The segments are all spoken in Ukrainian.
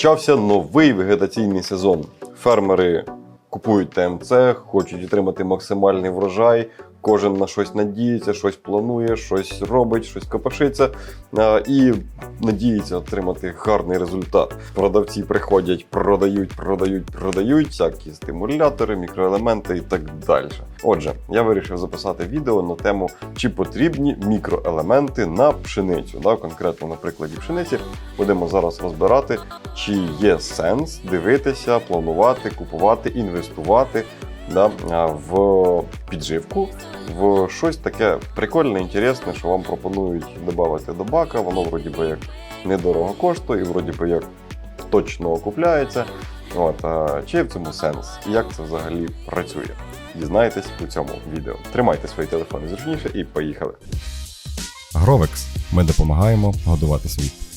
Почався новий вегетаційний сезон. Фермери купують ТМЦ, хочуть отримати максимальний врожай. Кожен на щось надіється, щось планує, щось робить, щось копошиться і надіється отримати гарний результат. Продавці приходять, продають, продають, продають всякі стимулятори, мікроелементи і так далі. Отже, я вирішив записати відео на тему, чи потрібні мікроелементи на пшеницю. Да, конкретно на прикладі пшениці будемо зараз розбирати, чи є сенс дивитися, планувати, купувати, інвестувати да, в підживку, в щось таке прикольне, інтересне, що вам пропонують додати до бака. Воно вроді би як недорого коштує, і вроді би як точно окупляється. От, а, чи є в цьому сенс? І як це взагалі працює? Дізнаєтесь у цьому відео. Тримайте свої телефони зручніше і поїхали. Гровекс. Ми допомагаємо годувати світ.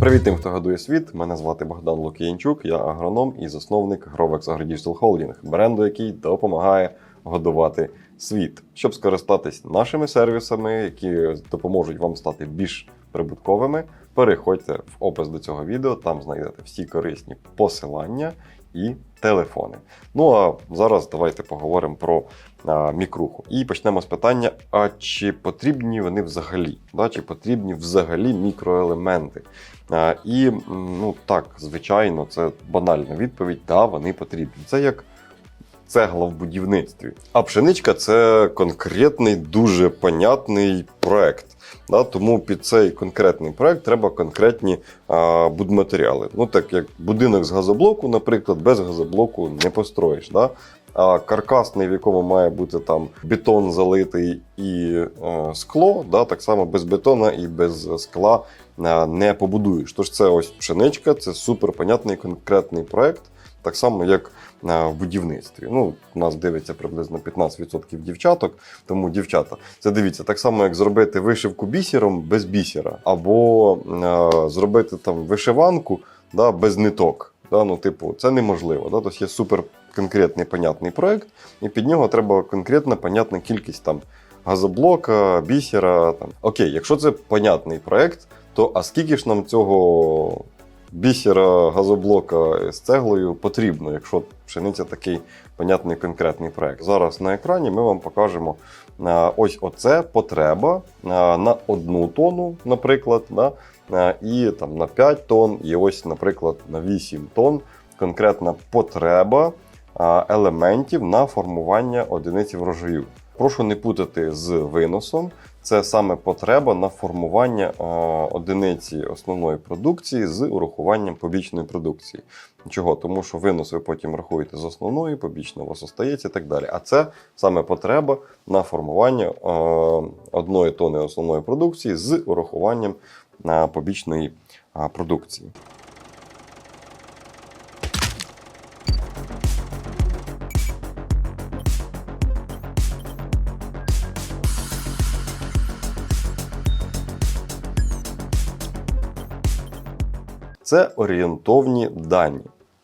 Привіт тим, хто годує світ. Мене звати Богдан Лук'янчук, я агроном і засновник Grovex AgriDigital Holding, бренду, який допомагає годувати світ. Щоб скористатись нашими сервісами, які допоможуть вам стати більш прибутковими, переходьте в опис до цього відео, там знайдете всі корисні посилання і телефони. Ну а зараз давайте поговоримо про а, мікруху. І почнемо з питання: а чи потрібні вони взагалі? Да? Чи потрібні взагалі мікроелементи? І ну так, звичайно, це банальна відповідь. Да, вони потрібні. Це як цегла в будівництві. А пшеничка це конкретний, дуже понятний проект. Да, тому під цей конкретний проект треба конкретні а, будматеріали. Ну так як будинок з газоблоку, наприклад, без газоблоку не построїш. Да? А каркасний, в якому має бути там бетон залитий і е, скло, да, так само без бетона і без скла е, не побудуєш. Тож це ось пшеничка, це супер понятний конкретний проект, так само як е, в будівництві. Ну, у нас дивиться приблизно 15% дівчаток, тому дівчата, це дивіться, так само як зробити вишивку бісером без бісера, або е, зробити там вишиванку да, без ниток. Да, ну, типу, це неможливо. Да? Тобто є супер конкретний понятний проект, і під нього треба конкретна понятна кількість там газоблока, бісера. Там. Окей, якщо це понятний проект, то а скільки ж нам цього бісера, газоблока з цеглою потрібно, якщо пшениця такий понятний конкретний проект? Зараз на екрані ми вам покажемо ось оце потреба на одну тонну, наприклад, да? і там на 5 тонн, і ось, наприклад, на 8 тонн конкретна потреба елементів на формування одиниці врожаю. Прошу не путати з виносом. Це саме потреба на формування одиниці основної продукції з урахуванням побічної продукції. Чого? Тому що винос ви потім рахуєте з основної, побічна у вас остається і так далі. А це саме потреба на формування одної тони основної продукції з урахуванням побічної продукції. Це орієнтовні дані.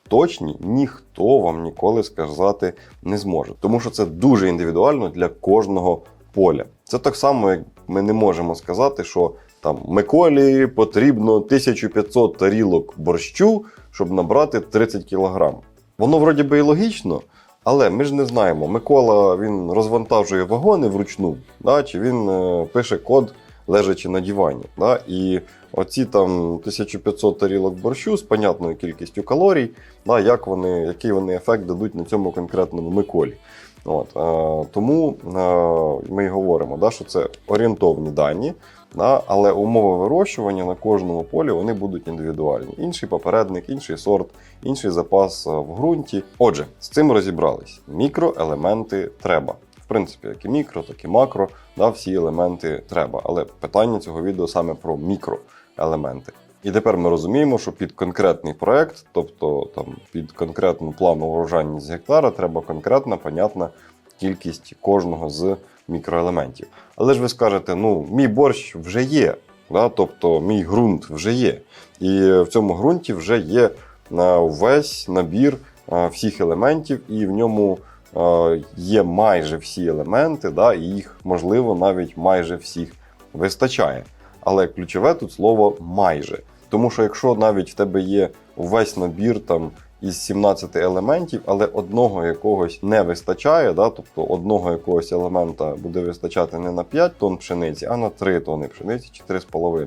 Точні ніхто вам ніколи сказати не зможе, тому що це дуже індивідуально для кожного поля. Це так само, як ми не можемо сказати, що там Миколі потрібно 1500 тарілок борщу, щоб набрати 30 кг. Воно вроді би і логічно, але ми ж не знаємо. Микола він розвантажує вагони вручну, да, чи він е, пише код лежачи на дивані. Да? І оці там 1500 тарілок борщу з понятною кількістю калорій, да, як вони, який вони ефект дадуть на цьому конкретному Миколі. От, е, тому е, ми й говоримо, да, що це орієнтовні дані, да, але умови вирощування на кожному полі вони будуть індивідуальні. Інший попередник, інший сорт, інший запас е, в ґрунті. Отже, з цим розібрались. Мікроелементи треба. Принципі, як і мікро, так і макро, да, всі елементи треба. Але питання цього відео саме про мікроелементи. І тепер ми розуміємо, що під конкретний проект, тобто там під конкретну плану урожайність з гектара, треба конкретна, понятна кількість кожного з мікроелементів. Але ж ви скажете, ну, мій борщ вже є, да? тобто мій ґрунт вже є. І в цьому ґрунті вже є а, весь набір а, всіх елементів, і в ньому є майже всі елементи, да? і їх можливо навіть майже всіх вистачає. Але ключове тут слово майже. Тому що якщо навіть в тебе є увесь набір там із 17 елементів, але одного якогось не вистачає, да, тобто одного якогось елемента буде вистачати не на 5 тонн пшениці, а на 3 тонни пшениці чи 3,5,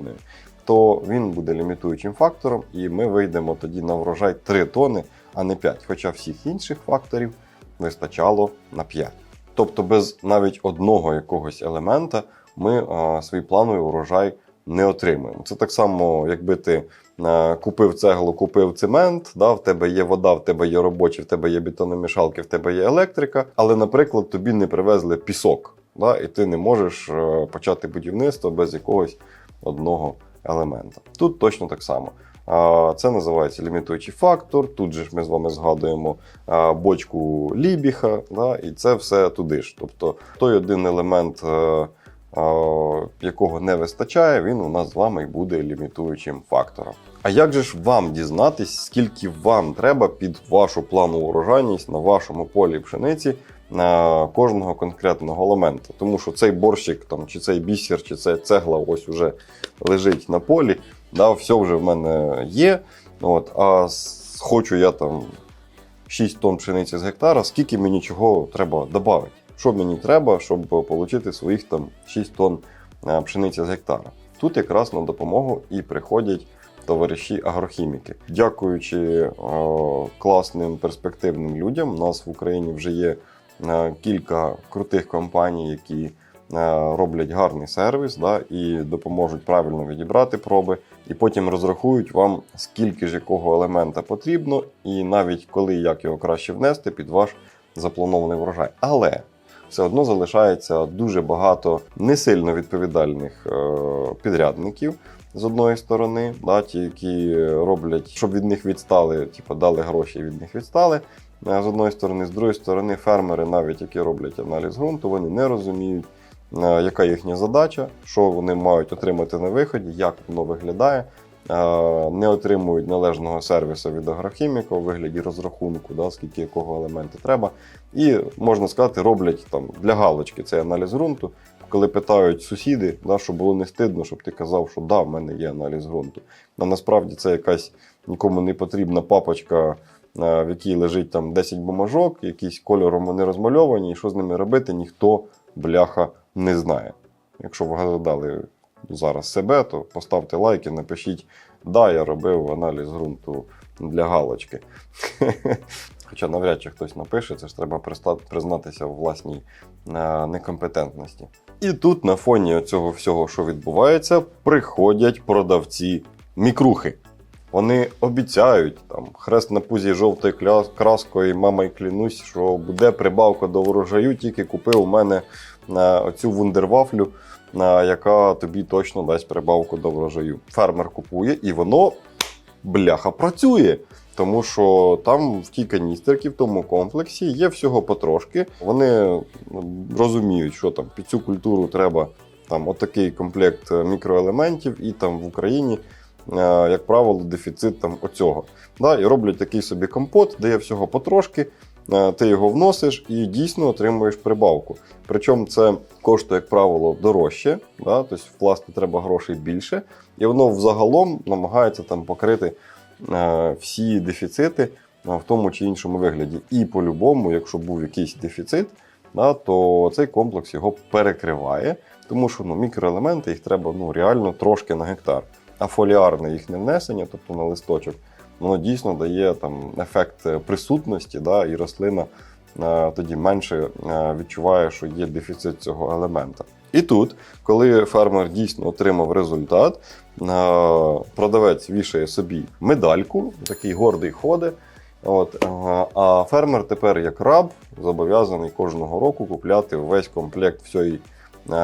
то він буде лімітуючим фактором, і ми вийдемо тоді на врожай 3 тонни, а не 5. Хоча всіх інших факторів вистачало на 5. Тобто без навіть одного якогось елемента ми а, свій плановий урожай не отримуємо. Це так само, якби ти е, купив цеглу, купив цемент, да, в тебе є вода, в тебе є робочі, в тебе є бетономішалки, в тебе є електрика, але, наприклад, тобі не привезли пісок, да, і ти не можеш е, почати будівництво без якогось одного елемента. Тут точно так само. Це називається лімітуючий фактор. Тут же ж ми з вами згадуємо бочку Лібіха, да, і це все туди ж. Тобто той один елемент, е, якого не вистачає, він у нас з вами і буде лімітуючим фактором. А як же ж вам дізнатись, скільки вам треба під вашу планову урожайність на вашому полі пшениці на кожного конкретного елемента? Тому що цей борщик, там, чи цей бісер, чи ця цегла ось уже лежить на полі, да, все вже в мене є. От, а хочу я там 6 тонн пшениці з гектара, скільки мені чого треба додати? Що мені треба, щоб отримати своїх там 6 тонн е, пшениці з гектара? Тут якраз на допомогу і приходять товариші агрохіміки. Дякуючи е, класним перспективним людям, у нас в Україні вже є е, кілька крутих компаній, які е, роблять гарний сервіс да, і допоможуть правильно відібрати проби, і потім розрахують вам, скільки ж якого елемента потрібно, і навіть коли і як його краще внести під ваш запланований врожай. Але все одно залишається дуже багато не сильно відповідальних е, підрядників. З одної сторони, да, ті, які роблять, щоб від них відстали, типу дали гроші від них відстали. Е, З одної сторони, з другої сторони, фермери, навіть які роблять аналіз ґрунту, вони не розуміють, яка їхня задача, що вони мають отримати на виході, як воно виглядає. Е, Не отримують належного сервісу від агрохіміка у вигляді розрахунку, да, скільки якого елементу треба. І можна сказати, роблять там для галочки цей аналіз ґрунту. Коли питають сусіди, да, щоб було не стидно, щоб ти казав, що да, в мене є аналіз ґрунту. А насправді це якась нікому не потрібна папочка, е, в якій лежить там 10 бумажок, якісь кольором вони розмальовані, і що з ними робити, ніхто бляха не знає. Якщо ви гадали зараз себе, то поставте лайк і напишіть, да, я робив аналіз ґрунту для галочки. Хоча навряд чи хтось напише, це ж треба признатися у власній е, некомпетентності. І тут на фоні цього всього, що відбувається, приходять продавці мікрухи. Вони обіцяють там хрест на пузі жовтою краскою, мама й клянусь, що буде прибавка до врожаю, тільки купив у мене оцю вундервафлю, яка тобі точно дасть прибавку до врожаю. Фермер купує, і воно бляха працює. Тому що там в тій каністерці, в тому комплексі є всього потрошки. Вони розуміють, що там під цю культуру треба там отакий комплект е, мікроелементів, і там в Україні, е, як правило, дефіцит там оцього. Да, і роблять такий собі компот, де є всього потрошки. Е, Ти його вносиш і дійсно отримуєш прибавку. Причому це коштує, як правило, дорожче, да? тобто вкласти треба грошей більше, і воно взагалом намагається там покрити е, всі дефіцити е, в тому чи іншому вигляді. І по-любому, якщо був якийсь дефіцит, да, то цей комплекс його перекриває, тому що ну, мікроелементи їх треба ну, реально трошки на гектар. А фоліарне їхнє внесення, тобто на листочок, воно дійсно дає там ефект е, присутності, да, і рослина е, тоді менше е, відчуває, що є дефіцит цього елемента. І тут, коли фермер дійсно отримав результат, продавець вішає собі медальку, такий гордий ходить. От, а фермер тепер, як раб, зобов'язаний кожного року купляти весь комплект всієї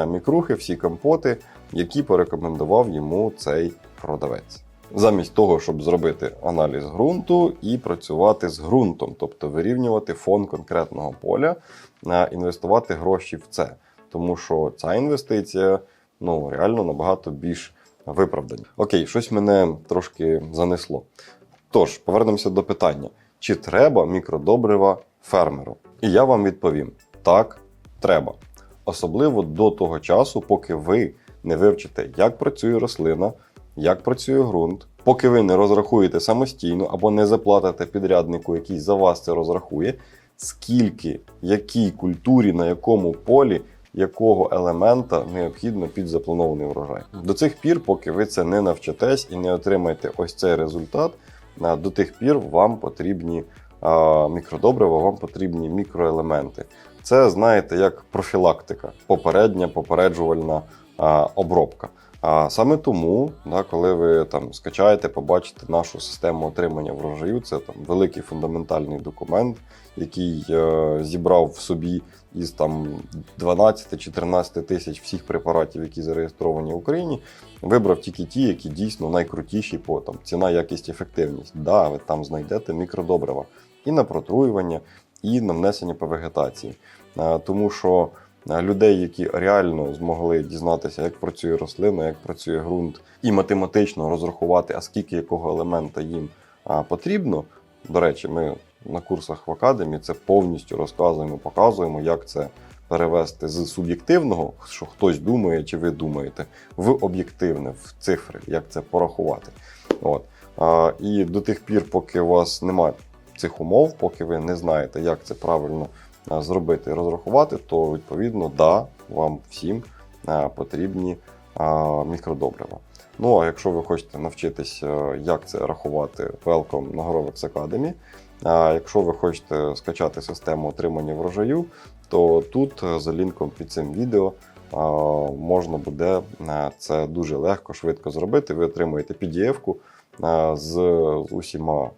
мікрухи, всі компоти, які порекомендував йому цей продавець. Замість того, щоб зробити аналіз ґрунту і працювати з ґрунтом, тобто вирівнювати фон конкретного поля, е, інвестувати гроші в це. Тому що ця інвестиція ну, реально набагато більш виправдані. Окей, щось мене трошки занесло. Тож, повернемося до питання: чи треба мікродобрива фермеру? І я вам відповім: так, треба. Особливо до того часу, поки ви не вивчите, як працює рослина, як працює ґрунт, Поки ви не розрахуєте самостійно або не заплатите підряднику, який за вас це розрахує, скільки, якій культурі, на якому полі, якого елемента необхідно під запланований врожай. До цих пір, поки ви це не навчитесь і не отримаєте ось цей результат, до тих пір вам потрібні мікродобрива, вам потрібні мікроелементи. Це знаєте як профілактика, попередня попереджувальна обробка. А саме тому, да, коли ви там скачаєте, побачите нашу систему отримання врожаю, це там великий фундаментальний документ, який е, зібрав в собі із там 12 чи 13 тисяч всіх препаратів, які зареєстровані в Україні, вибрав тільки ті, які дійсно найкрутіші по там ціна, якість, ефективність. Да, ви там знайдете мікродобрива і на протруювання, і на внесення по вегетації. Е, Тому що людей, які реально змогли дізнатися, як працює рослина, як працює ґрунт, і математично розрахувати, а скільки якого елемента їм потрібно. До речі, ми на курсах в академії це повністю розказуємо, показуємо, як це перевести з суб'єктивного, що хтось думає чи ви думаєте, в об'єктивне, в цифри, як це порахувати. От. А, і до тих пір, поки у вас немає цих умов, поки ви не знаєте, як це правильно зробити розрахувати, то відповідно, да, вам всім потрібні мікродобрива. Ну а якщо ви хочете навчитись, е, як це рахувати, welcome на Grovex Academy. А якщо ви хочете скачати систему отримання врожаю, то тут е, за лінком під цим відео можна буде е, це дуже легко, швидко зробити. Ви отримуєте PDF-ку е, з усіма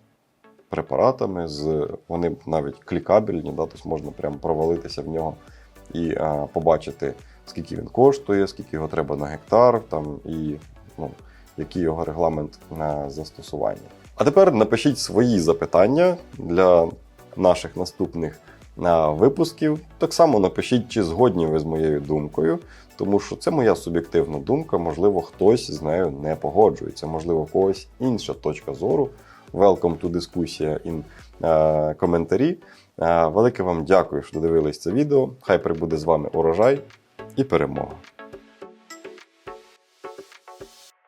препаратами, з, вони навіть клікабельні, да, тобто можна прямо провалитися в нього і а, побачити, скільки він коштує, скільки його треба на гектар, там, і ну, який його регламент на застосування. А тепер напишіть свої запитання для наших наступних а, випусків. Так само напишіть, чи згодні ви з моєю думкою, тому що це моя суб'єктивна думка. Можливо, хтось з нею не погоджується, можливо, когось інша точка зору. Welcome to дискусія in е, коментарі. Е, велике вам дякую, що додивились це відео. Хай прибуде з вами урожай і перемога.